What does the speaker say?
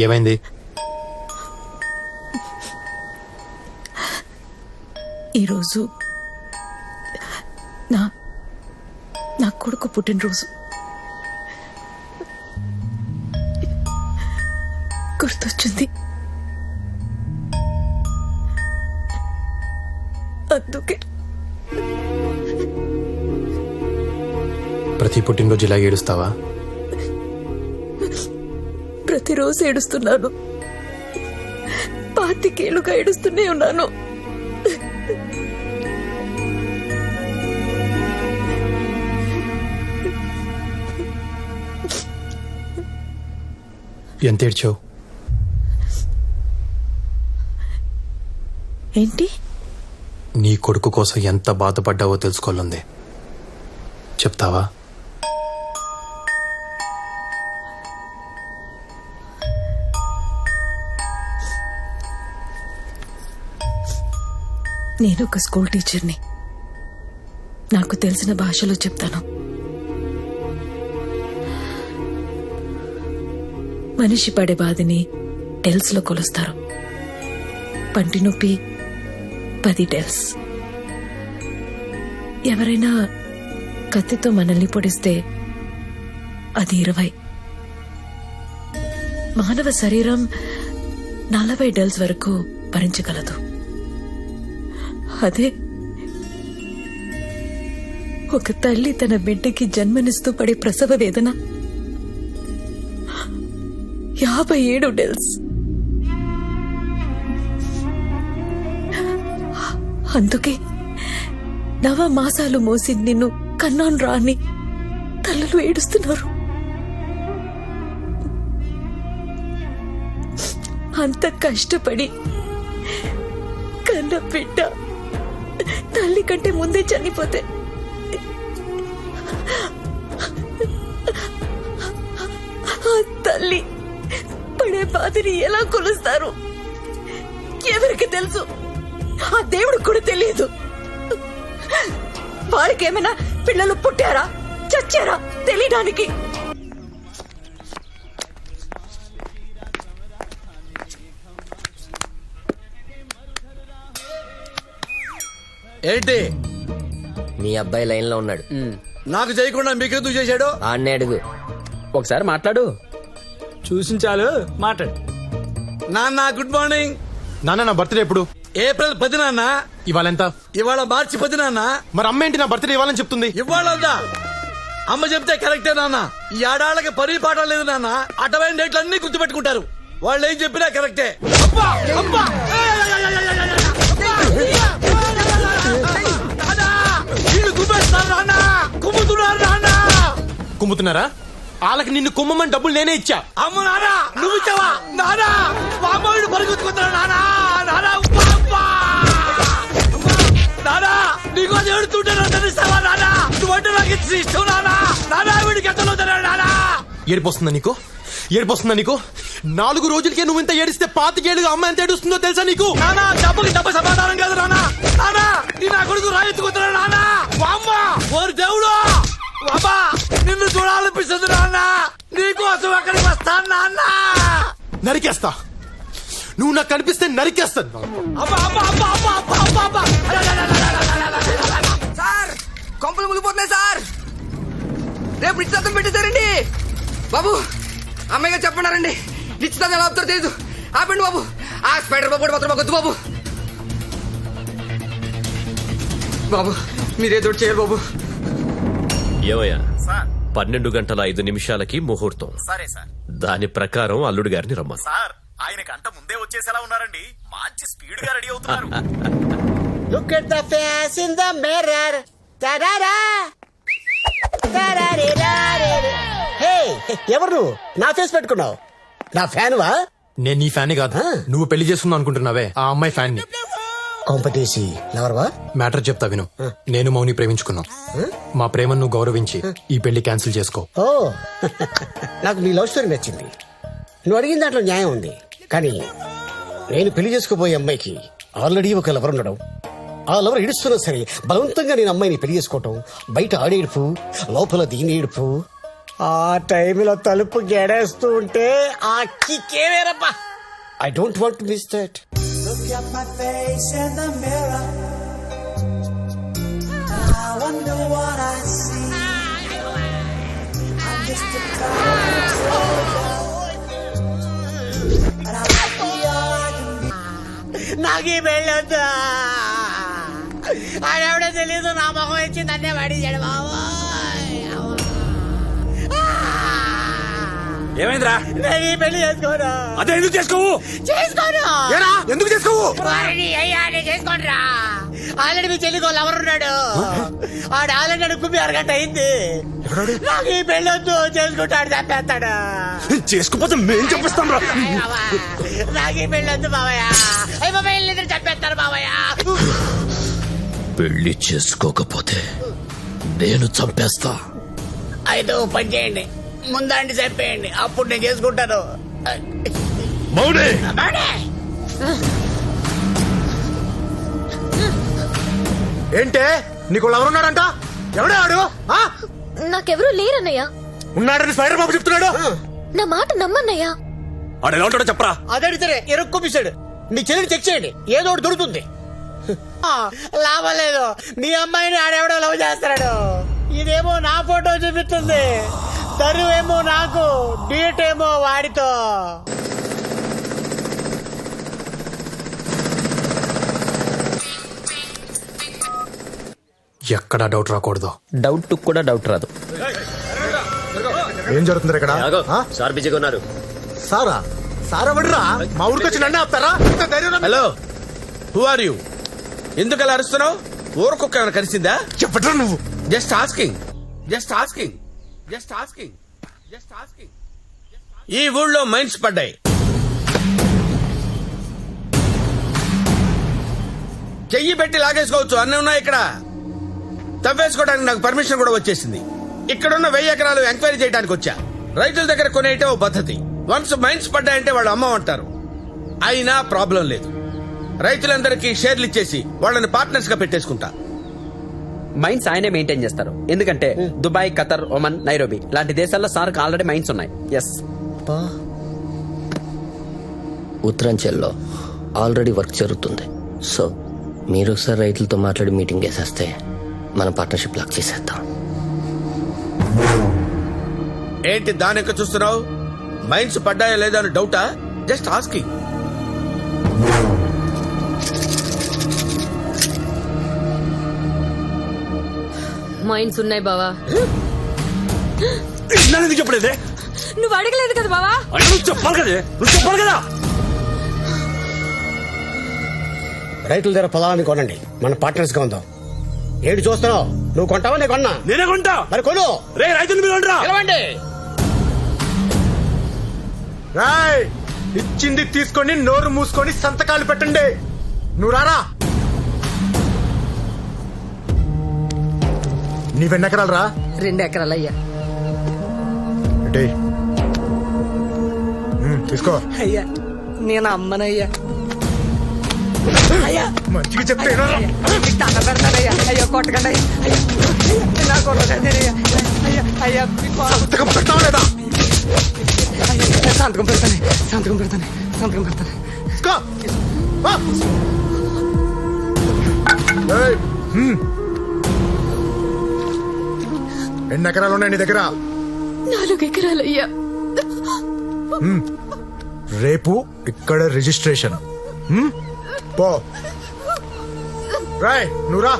ఏమైంది? ఈరోజు నా నా కొడుకు పుట్టినరోజు. గుర్తొచ్చింది. అందుకే. ప్రతి పుట్టినరోజు ఇలా ఏడుస్తావా? ప్రతిరోజు ఏడుస్తున్నాను. పాతికేళ్ళుగా ఏడుస్తూనే ఉన్నాను. ఎంత ఏడ్చావు? ఏంటి? నీ కొడుకు కోసం ఎంత బాధపడ్డావో తెలుసుకోవాలంది. చెప్తావా? నేను ఒక స్కూల్ టీచర్ని. నాకు తెలిసిన భాషలో చెప్తాను. మనిషి పడే బాధని టెల్స్లో కొలుస్తారు. పంటి నొప్పి పది టెల్స్. ఎవరైనా కత్తితో మనల్ని పొడిస్తే అది ఇరవై. మానవ శరీరం నలభై డెల్స్ వరకు భరించగలదు. అదే. ఒక తల్లి తన బిడ్డకి జన్మనిస్తూ పడే ప్రసవ వేదన. యాభై ఏడు డెల్స్. అందుకే నవ మాసాలు మోసి నిన్ను కన్నాను రాని తల్లులు ఏడుస్తున్నారు. అంత కష్టపడి కన్న బిడ్డ తల్లి కంటే ముందే చనిపోతే. ఆ తల్లి పడే బాధని ఎలా కొలుస్తారు? ఎవరికి తెలుసు? ఆ దేవుడికి కూడా తెలియదు. వాడికేమైనా పిల్లలు పుట్టారా? చచ్చారా? తెలియడానికి. ఏంటి మీ అబ్బాయి లైన్లో ఉన్నాడు నాకు చేయకుండా మీకెందుకు చేశాడు ఆన్నే అడుగు ఒకసారి మాట్లాడు చూసించాలు మాట్లాడు నాన్న గుడ్ మార్నింగ్ నాన్న నా బర్త్డే ఎప్పుడు ఏప్రిల్ పది నాన్న ఇవాళ ఎంత ఇవాళ మార్చి పది నాన్న మరి అమ్మ ఏంటి నా బర్త్డే ఇవ్వాలని చెప్తుంది ఇవాళ అమ్మ చెప్తే కరెక్టే నాన్న ఈ ఆడాళ్ళకి పని పాట లేదు నాన్న అటవైన డేట్లు అన్ని గుర్తుపెట్టుకుంటారు వాళ్ళు ఏం చెప్పినా కరెక్టే అబ్బా! అబ్బా! కుమ్ముతున్నారు వాళ్ళకి నిన్ను కుమ్మమని డబ్బులు నేనే ఇచ్చా. అమ్మ నానా నువ్వు ఇచ్చావా? నానా మా అమ్మాయిని పరిగెత్తుకుంటున్నా నానా నానా నానా నీకు అది ఏడుతుంటే నాకు తెలుస్తావా నానా? నువ్వంటే నాకు ఇచ్చి ఇష్టం నానా? నానా వీడికి ఎంత లోతున్నాడు నానా? ఏడిపోస్తుందా నీకు? ఏడిపోస్తుందా నీకు? నాలుగు రోజులకే నువ్వు ఇంత ఏడిస్తే పాతికేళ్ళుగా అమ్మ ఎంత ఏడుస్తుందో తెలుసా నీకు? నానా డబ్బుకి డబ్బు సమాధానం కాదు నానా. నానా నీ నా కొడుకు రాయెత్తుకుంటున్నాడు నానా. చూడాలనిపిస్తుంది నాన్న. నీకోసం అక్కడికి వస్తాను నాన్న. నరికేస్తా. నువ్వు నాకు కనిపిస్తే నరికేస్తాను అబ్బా అబ్బా అబ్బా అబ్బా అబ్బా అబ్బా అబ్బా. సార్ కొంపలు ముగిపోతున్నాయి సార్. రేపు నిశ్చితార్థం పెట్టేశారండి. బాబు అమ్మాయి గారు చెప్పన్నారండి నిశ్చితార్థం ఎలా అవుతారో తెలీదు. ఆపండి బాబు. ఆ స్పైడర్ బాబు కూడా మాత్రం వద్దు బాబు. బాబు మీరేదో చేయాలి బాబు. ఏమయ్యా? పన్నెండు గంటల ఐదు నిమిషాలకి ముహూర్తం. సరే సార్. దాని ప్రకారం అల్లుడు గారిని రమ్మను. సార్ ఆయన గంట ముందే వచ్చేసేలా ఉన్నారండి. మంచి స్పీడ్గా రెడీ అవుతున్నారు. At the face in the mirror. Ta-da-da. Ta-da-di-da-di-da. Hey, ఎవరు నువ్వు? నా ఫేస్ పెట్టుకున్నావు. నా ఫ్యాన్ వా నేను నీ ఫ్యాన్ కాదు. నువ్వు పెళ్ళి చేసుకుందాం అనుకుంటున్నావే. ఆ అమ్మాయి ఫ్యాన్ని కొంపతీసి లవర్వా? మ్యాటర్ చెప్తా విను. నేను మౌని ప్రేమించుకున్నాం. మా ప్రేమను గౌరవించి ఈ పెళ్ళి క్యాన్సిల్ చేసుకో. ఓ. నాకు నీ లవ్ స్టోరీ నచ్చింది. నువ్వు అడిగిన దాంట్లో న్యాయం ఉంది. కానీ నేను పెళ్ళి చేసుకోబోయే అమ్మాయికి ఆల్రెడీ ఒక లవర్ ఉండడం. ఆ లవర్ ఏడుస్తున్నా సరే బలవంతంగా నేను అమ్మాయిని పెళ్ళి చేసుకోవటం బయట ఆడేడుపు లోపల దీని ఏడుపు. ఆ టైంలో తలుపు గెడేస్తూ ఉంటే ఆ కిక్కే వేరప్పా I don't want miss that నాకు ఈ పెళ్ళొద్దు ఆడెవడో తెలీదు నా మొహం ఇచ్చి నన్నే పడించాడు బాబోయ్. ఏమైందిరా? నేను పెళ్ళి చేసుకోను. అదే ఎందుకు చేసుకోవు? చేసుకోను. ఏరా? ఎందుకు చేసుకోవు? వారిని అయ్యా నేను చేసుకోనరా. ఆల్రెడీ మీ చెల్లికి వాళ్ళు ఎవరున్నాడు? ఆడు ఆల్రెడీ అడుగు అరగంట అయింది. నాకు ఈ పెళ్ళొద్దు చేసుకుంటాడు చంపేస్తాడు. చేసుకోపోతే మేం చెప్పిస్తాం రా. నాకు ఈ పెళ్ళొద్దు బాబయ్య. అయ్య బాబా వీళ్ళిద్దరు చంపేస్తారు బాబయ్య. పెళ్ళి చేసుకోకపోతే నేను చంపేస్తా. అయితే పని చేయండి. ముందండి చెప్పేయండి. అప్పుడు నేను చేసుకుంటాను. అమ్మాడే. ఏంటే? నీకు ఎవరున్నాడంట ఎవడే ఆడు? ఆ? నాకెవరూ లేరన్నయ్య. ఉన్నాడని స్పైడర్ బాబు చెప్తున్నాడు? నా మాట నమ్మన్నయ్యా. ఆడు ఎలా ఉంటాడో చెప్పరా అదడితే ఎరుక్కొప్పిస్తాడు మీ చెల్లిని చెక్ చేయండి. ఏదో ఒకటి దొరుకుతుంది. ఆ, లాభం లేదు. మీ అమ్మాయిని ఆడెవడో లవ్ చేస్తాడు ఇదేమో నా ఫోటో చూపిస్తుంది. తరువేమో నాకు డీట్ ఏమో వాడితో. ఎక్కడా డౌట్ రాకూడదు. డౌట్ కూడా డౌట్ రాదు. ఏం జరుగుతుంది ఇక్కడ? ఆ? సార్ బిజీగా ఉన్నారు. సారా? సారా వడిరా మా ఊరికి వచ్చి నన్నే ఆపుతారా? హలో హూ ఆర్ యూ ఎందుకు అలా అరుస్తున్నావు? ఊరకొక్క ఏమైనా కలిసిందా? చెప్పట్రా నువ్వు? Just asking just asking just asking just asking ఈ ఊళ్ళో మైన్స్ పడ్డాయి. చెయ్యి పెట్టి లాగేసుకోవచ్చు. అన్నీ ఉన్నాయి ఇక్కడ. తవ్వేసుకోవడానికి నాకు పర్మిషన్ కూడా వచ్చేసింది. ఇక్కడున్న వెయ్యి ఎకరాలు ఎంక్వైరీ చేయడానికి వచ్చా. రైతుల దగ్గర కొనేయటం ఓ పద్ధతి. వన్స్ మైన్స్ పడ్డాయంటే వాళ్ళు అమ్మ అంటారు. అయినా ప్రాబ్లం లేదు. రైతులందరికీ షేర్లు ఇచ్చేసి వాళ్ళని పార్ట్నర్స్గా పెట్టేసుకుంటా. మైన్స్ ఆయనే మెయింటైన్ చేస్తారు. ఎందుకంటే దుబాయ్ ఖతర్ ఒమన్ నైరోబి లాంటి దేశాల్లో సార్కి ఆల్రెడీ మైన్స్ ఉన్నాయి. ఎస్ ఉత్తరాంచల్లో ఆల్రెడీ వర్క్ జరుగుతుంది. సో మీరు ఒకసారి రైతులతో మాట్లాడి మీటింగ్ వేసేస్తే మన పార్ట్నర్షిప్ లాక్ చేసేద్దాం. ఏంటి దానికి చూస్తున్నావు? మైన్స్ పడ్డాయా లేదా అని డౌటా జస్ట్ ఆస్కింగ్ మైండ్స్ ఉన్నాయి బావా. ఎందుకు చెప్పలేదే? నువ్వు అడగలేదు కదా బావా? నువ్వు చెప్పాలి కదే నువ్వు చెప్పాలి కదా. రైతుల దగ్గర పొలాన్ని కొనండి. మన పార్ట్నర్స్గా ఉందాం. ఏంటి చూస్తున్నావు? నువ్వు కొంటావా? నేను కొన్నా. నేనే కొంటా. మరి కొను. రే రైతులు మీరు రా పిలవండి రాయ్ ఇచ్చింది తీసుకొని నోరు మూసుకొని సంతకాలు పెట్టండి. నువ్వు రారా? నీవెన్నెకరాలు రా రెండు ఎకరాలయ్యా. ఇటే. ఉమ్, తీసుకో. అయ్యా నేను అమ్మనయ్యా. అయ్యా. మంచిగా చెప్తే? దండ పెడతానయ్యా అయ్యా కొట్టకండి అయ్యా అయ్యా కొట్టకండి అయ్యా అయ్యా అయ్యా సంతకం పెట్టావా లేదా? అయ్యా, సంతకం పెడతాను సంతకం పెడతాను సంతకం పెడతాను. తీసుకో. ఎన్ని ఎకరాలు ఉన్నాయి నీ దగ్గర. నాలుగు ఎకరాలయ్యా. రేపు ఇక్కడ రిజిస్ట్రేషన్? పో. రాయ్ నువ్వు రా.